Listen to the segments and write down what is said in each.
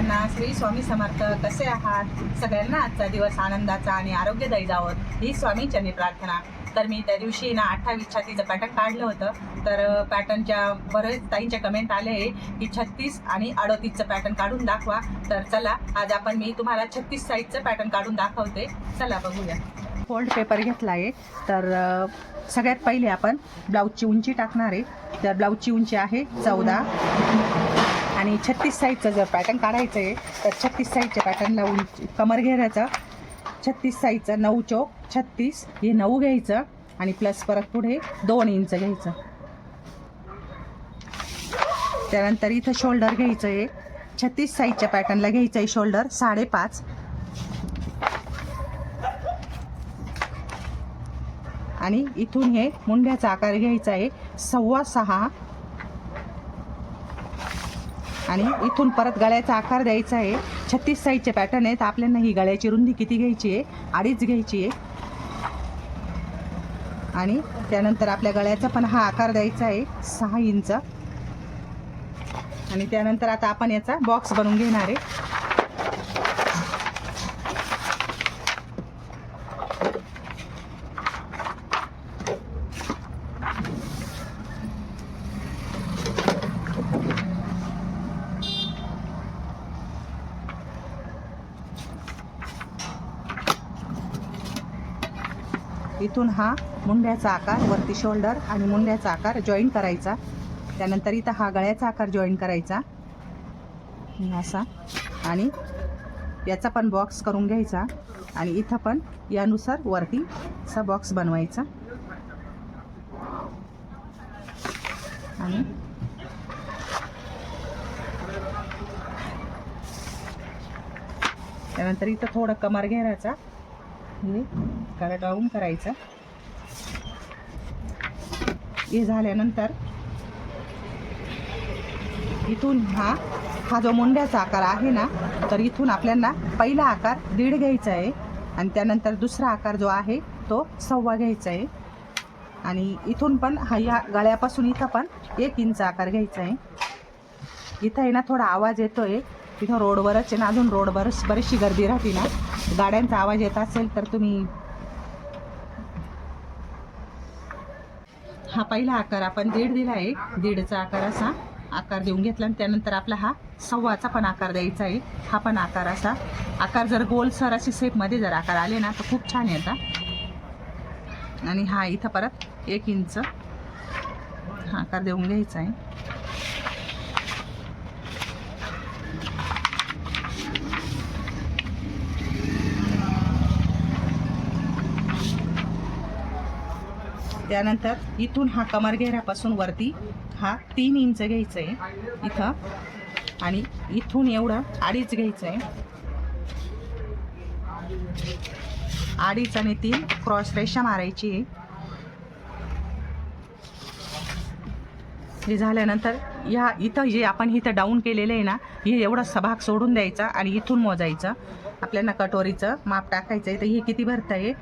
सर्वांना श्री स्वामी समर्थ. कसे आहात? सगळ्यांना आजचा दिवस आनंदाचा आणि आरोग्यदायी जावं. ही स्वामींच्यानी प्रार्थना. तर मी त्या दिवशी ना अठ्ठावीस छातीचं पॅटर्न काढलं होतं. तर पॅटर्नच्या बरेच ताईंच्या कमेंट आले आहे की छत्तीस आणि अडतीसचं पॅटर्न काढून दाखवा. तर चला आज आपण मी तुम्हाला छत्तीस साईजचं पॅटर्न काढून दाखवते. चला बघूया. फोल्ड पेपर घेतला आहे. तर सगळ्यात पहिले आपण ब्लाऊजची उंची टाकणार आहे. तर ब्लाऊजची उंची आहे चौदा. आणि छत्तीस साईजचं जर पॅटर्न काढायचं आहे तर छत्तीस साईजच्या पॅटर्नला उंची कमर घेरायचं. छत्तीस साईजचं नऊ चौक छत्तीस हे नऊ घ्यायचं आणि प्लस परत पुढे दोन इंच घ्यायचं. त्यानंतर इथं शोल्डर घ्यायचं आहे छत्तीस साईजच्या पॅटर्नला घ्यायचं आहे शोल्डर साडेपाच. आणि इथून हे मुंड्याचा आकार घ्यायचा आहे सव्वा सहा. आणि इथून परत गळ्याचा आकार द्यायचा आहे. छत्तीस साईजचे पॅटर्न आहेत. आपल्याला ही गळ्याची रुंदी किती घ्यायची आहे? अडीच घ्यायची आहे. आणि त्यानंतर आपल्या गळ्याचा पण हा आकार द्यायचा आहे. सहा इंच. आणि त्यानंतर आता आपण याचा बॉक्स बनवून घेणार आहे. इथून हा मुंड्याचा आकार वरती शोल्डर आणि मुंड्याचा आकार जॉईन करायचा. त्यानंतर इथं हा गळ्याचा आकार जॉईन करायचा. असा. आणि याचा पण बॉक्स करून घ्यायचा. आणि इथं पण यानुसार वरती असा बॉक्स बनवायचा. आणि त्यानंतर इथं थोडं कमर घेरायचा प्रकारे डाऊन करायचं. हे झाल्यानंतर इथून हा हा जो मुंड्याचा आकार आहे ना तर इथून आपल्याला पहिला आकार दीड घ्यायचा आहे आणि त्यानंतर दुसरा आकार जो आहे तो सव्वा घ्यायचा आहे. आणि इथून पण हा या गळ्यापासून इथं पण एक इंच आकार घ्यायचा आहे. इथं आहे ना थोडा आवाज येतोय. तिथं रोडवरच आहे ना अजून रोडवरच बरीचशी गर्दी राहते ना. गाड्यांचा आवाज येत असेल तर तुम्ही हा पहिला आकार आपण दीड दिला आहे. दीडचा आकार असा आकार देऊन घेतला आणि त्यानंतर आपला हा सव्वाचा पण आकार द्यायचा आहे. हा पण आकार असा. आकार जर गोल सर असे शेपमध्ये जर आकार आले ना तर खूप छान येतात आणि हा इथं परत एक इंच हा आकार देऊन घ्यायचा आहे. त्यानंतर इथून हा कमर वरती हा तीन इंच घ्यायचं आहे इथं. आणि इथून एवढं अडीच घ्यायचं आहे अडीच आणि तीन क्रॉस रेषा मारायची आहे. हे झाल्यानंतर या इथं जे आपण इथं डाऊन केलेलं आहे ना हे एवढा सभाग सोडून द्यायचा आणि इथून मोजायचं. आपल्याला कटोरीचं माप टाकायचं आहे तर हे किती भरतं आहे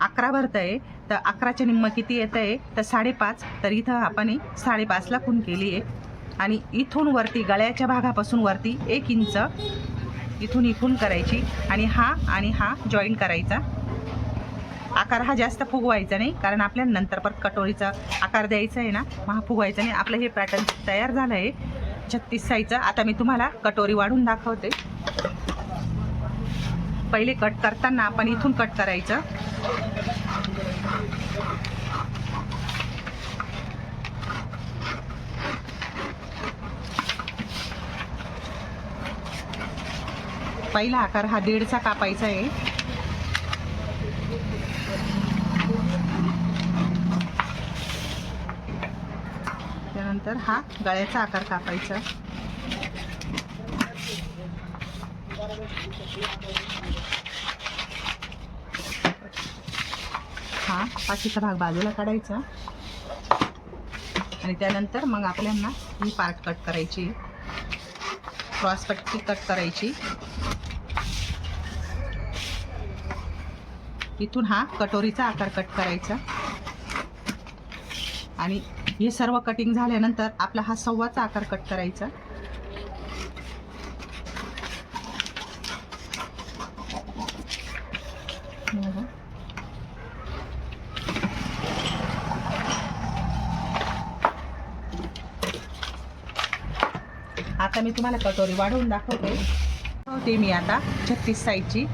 अकरा भरतं आहे तर अकराच्या निम्म किती येतं आहे तर साडेपाच. तर इथं आपण साडेपाचला खून केली आहे आणि इथून वरती गळ्याच्या भागापासून वरती एक इंच इथून इथून करायची. आणि हा आणि हा जॉईन करायचा. आकार हा जास्त फुगवायचा नाही कारण आपल्याला नंतर परत कटोरीचा आकार द्यायचा आहे ना. मग हा फुगवायचा नाही. आपलं हे पॅटर्न तयार झालं आहे छत्तीस साईजचं आता मी तुम्हाला कटोरी वाढून दाखवते. पहिले कट करताना आपण इथून कट करायचं. पहिला आकार हा दीडचा कापायचा आहे त्यानंतर हा गळ्याचा आकार कापायचा. हा पाठीचा भाग बाजूला काढायचा. आणि त्यानंतर मग आपल्यांना ही पार्ट कट करायची. क्रॉस पट्टी कट करायची. इथून हा कटोरीचा आकार कट करायचा. आणि हे सर्व कटिंग झाल्यानंतर आपला हा सव्वाचा आकार कट करायचा. आता मी तुम्हाला कटोरी वाढवून दाखवते. ते मी आता छत्तीस साईजची.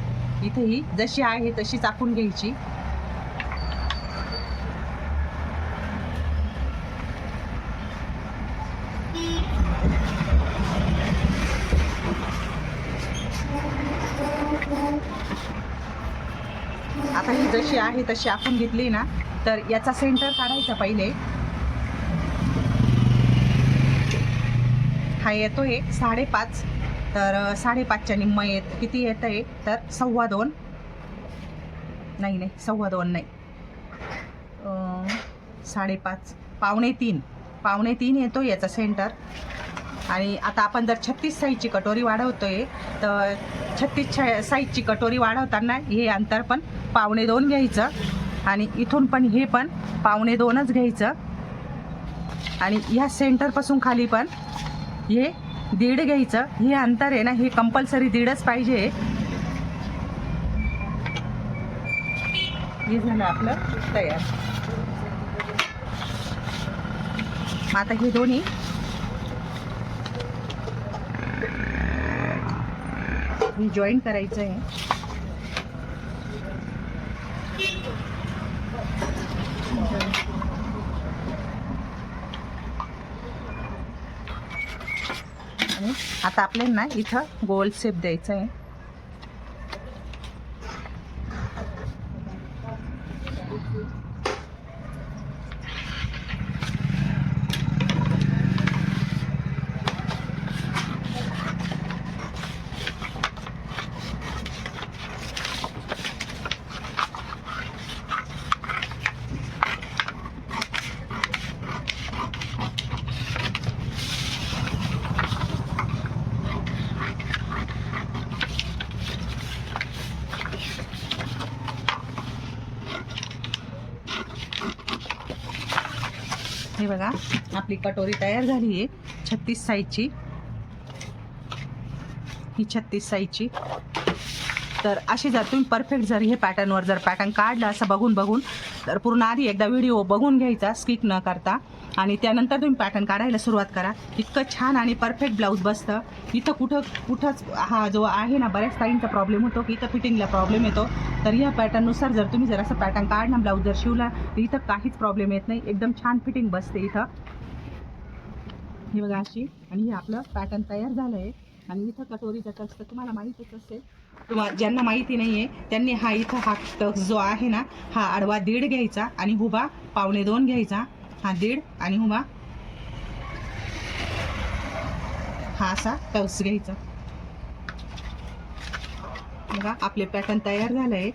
इथे ही जशी आहे तशीच आखून घ्यायची. आता ही जशी आहे तशी आपण घेतली ना तर याचा सेंटर काढायचा पहिले. हा येतो आहे साडेपाच. तर साडेपाचच्या निम्म येत किती येत आहे तर सव्वा दोन. नाही नाही सव्वा दोन नाही. साडेपाच. पावणे तीन. पावणे तीन येतो याचा सेंटर आणि आता आपण जर छत्तीस साईजची कटोरी वाढवतोय तर छत्तीस साईजची कटोरी वाढवताना हे अंतर पण पावणे दोन घ्यायचं. आणि इथून पण हे पण पावणे दोनच घ्यायचं. आणि ह्या सेंटरपासून खाली पण हे दीड घ्यायचं. हे अंतर आहे ना हे कंपल्सरी दीडच पाहिजे. हे झालं आपलं तयार. मग आता हे दोन्ही मी जॉईन करायचं आहे. आता आपल्याला इथं गोल शेप द्यायचा आहे. हे बघा आपली कटोरी तयार झाली आहे छत्तीस साईजची. ही छत्तीस साईजची. तर अशी जर तुम्ही परफेक्ट जर हे पॅटर्नवर जर पॅटर्न काढला असं बघून बघून तर पूर्ण आधी एकदा व्हिडिओ बघून घ्यायचा स्किप न करता. आणि त्यानंतर तुम्ही पॅटर्न काढायला सुरुवात करा. इतकं छान आणि परफेक्ट ब्लाऊज बसतं. इथं कुठं कुठंच हा जो आहे ना बऱ्याच टाईमचा प्रॉब्लेम होतो की इथं फिटिंगला प्रॉब्लेम येतो. तर या पॅटर्ननुसार जर तुम्ही जर असं पॅटर्न काढणं ब्लाऊज जर शिवला तर इथं काहीच प्रॉब्लेम येत नाही. एकदम छान फिटिंग बसते इथं. हे बघा अशी. आणि हे आपलं पॅटर्न तयार झालं आहे आणि इथं कटोरीचा टक्स तर तुम्हाला माहीतच असेल. तुम्हाला ज्यांना माहिती नाही आहे त्यांनी हा इथं हा टक्स जो आहे ना हा आडवा दीड घ्यायचा आणि उभा पावणे दोन घ्यायचा. हा दीड आणि हुमा. हा असा टर्स घ्यायचा. बघा आपले पॅटर्न तयार झालं आहे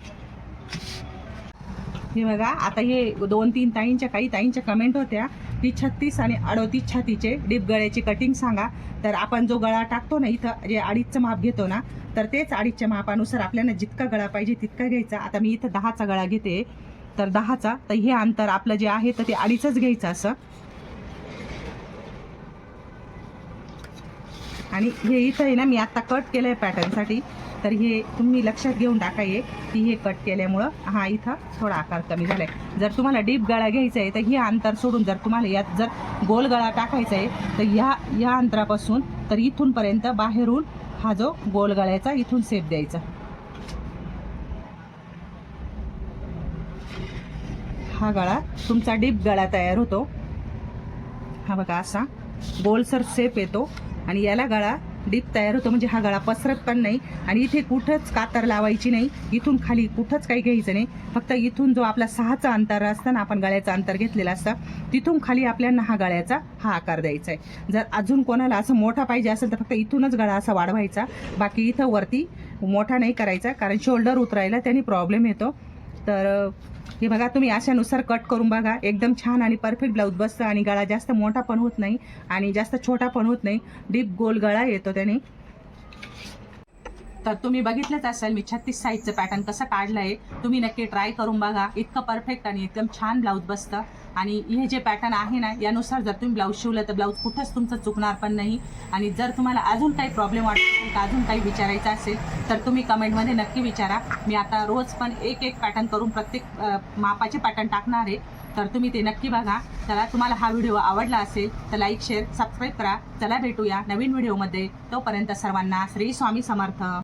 हे बघा आता हे दोन तीन ताईंच्या काही ताईंच्या कमेंट होत्या. ती छत्तीस आणि अडोतीस छातीचे डीप गळ्याची कटिंग सांगा. तर आपण जो गळा टाकतो ना इथं जे अडीचचं माप घेतो ना तर तेच अडीचच्या मापानुसार आपल्याला जितका गळा पाहिजे तितका घ्यायचा. आता मी इथं दहाचा गळा घेते. तर दहाचा. तर हे अंतर आपलं जे आहे तर ते अडीचच घ्यायचं असं. आणि हे इथं आहे ना मी आता कट केलं आहे पॅटर्नसाठी तर हे तुम्ही लक्षात घेऊन टाकाये की हे कट केल्यामुळं हा इथं थोडा आकार कमी झाला आहे जर तुम्हाला डीप गळा घ्यायचा आहे तर हे अंतर सोडून जर तुम्हाला यात जर गोल गळा टाकायचा आहे तर ह्या या अंतरापासून तर इथूनपर्यंत बाहेरून हा जो गोल गळ्याचा इथून सेप द्यायचा. हा गळा तुमचा डीप गळा तयार होतो. हा बघा असा. गोलसर सेप येतो आणि याला गळा डीप तयार होतो. म्हणजे हा गळा पसरत पण नाही आणि इथे कुठंच कातर लावायची नाही. इथून खाली कुठंच काही घ्यायचं नाही. फक्त इथून जो आपला सहाचा अंतर असतं ना आपण गळ्याचं अंतर घेतलेलं असतं तिथून खाली आपल्याला हा गळ्याचा हा आकार द्यायचा आहे. जर अजून कोणाला असं मोठा पाहिजे असेल तर फक्त इथूनच गळा असा वाढवायचा. बाकी इथं वरती मोठा नाही करायचा कारण शोल्डर उतरायला त्याने प्रॉब्लेम येतो. तर हे बघा तुम्ही अशानुसार कट करून बघा. एकदम छान आणि परफेक्ट ब्लाऊज बसतं आणि गळा जास्त मोठा पण होत नाही आणि जास्त छोटा पण होत नाही. डीप गोल गळा येतो त्याने. तर तुम्ही बघितलंच असेल मी छत्तीस साईजचं पॅटर्न कसं काढलं आहे तुम्ही नक्की ट्राय करून बघा. इतकं परफेक्ट आणि एकदम छान ब्लाऊज बसतं. आणि हे जे पॅटर्न आहे ना यानुसार जर तुम्ही ब्लाऊज शिवलं तर ब्लाऊज कुठंच तुमचं चुकणार पण नाही. आणि जर तुम्हाला अजून काही प्रॉब्लेम वाटत असेल अजून काही विचारायचं असेल तर तुम्ही कमेंटमध्ये नक्की विचारा. मी आता रोज पण एक एक पॅटर्न करून प्रत्येक मापाचे पॅटर्न टाकणार आहे. तर तुम्ही ते नक्की बघा. चला तुम्हाला हा व्हिडिओ आवडला असेल तर लाईक शेअर सबस्क्राईब करा. चला भेटूया नवीन व्हिडिओमध्ये तोपर्यंत सर्वांना श्री स्वामी समर्थ.